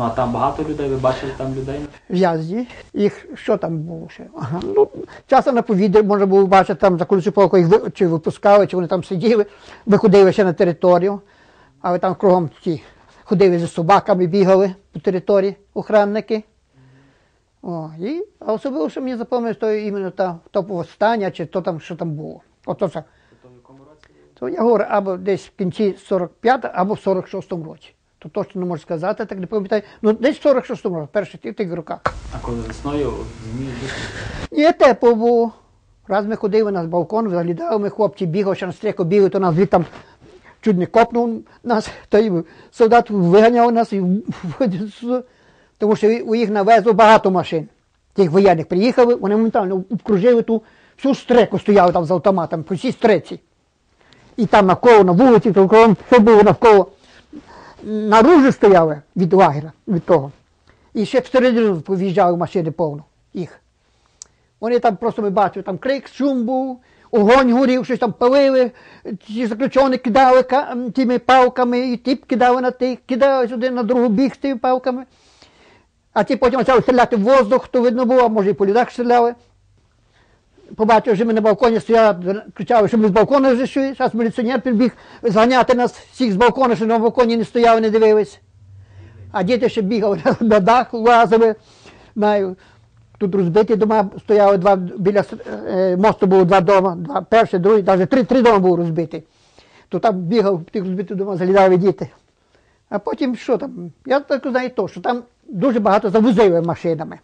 Ну а там багато людей, ви бачили там людей? В'язді. Їх що там було ще? Ага. Ну, часом на повітря можна було бачити там за колючу полку, їх ви- чи випускали, чи вони там сиділи, виходили ще на територію, але там кругом ті ходили зі собаками, бігали по території охранники. О, і, а особливо, що мені запам'яталось, то іменно та, то повстання, чи то там, що там було. Ото це. То я говорю, або десь в кінці 45 го або в 46-му році. То точно не можу сказати, так не пам'ятаю. Ну, десь в 46-му році, перших тих, тих роках. А коли весною змії Ні, тепло було. Раз ми ходили на балкон, заглядали, ми хлопці бігали, ще на стріку бігали, то нас звідти там чуть не копнув нас, то й солдат виганяв нас і. Тому що у їх навезло багато машин. Тих воєнних приїхали, вони моментально обкружили ту всю стреку, стояли там з автоматами, по всій стреці. І там навколо на вулиці, то все було навколо. Наружу стояли від лагеря, від того. І ще всередину в'їжджали машини повно їх. Вони там просто ми бачили, там крик, шум був, огонь горів, щось там палили, ті заключені кидали тими палками, і ті кидали на тих, кидали сюди на другу біг з тими палками. А ті потім почали стріляти в воздух, то видно було, може і по людях стріляли. Побачив, що ми на балконі стояли, кричали, що ми з балкона зайшли. Зараз міліціонер підбіг зганяти нас всіх з балкона, що на балконі не стояли, не дивились. А діти ще бігали на, дах, лазили. Знаю, тут розбиті дома стояли два біля е, мосту було два дома, два, перший, другий, навіть три, три дома було розбиті. То там бігав тих розбитих домах, заглядали діти. А потім що там? Я так знаю то, що там дуже багато завозили машинами.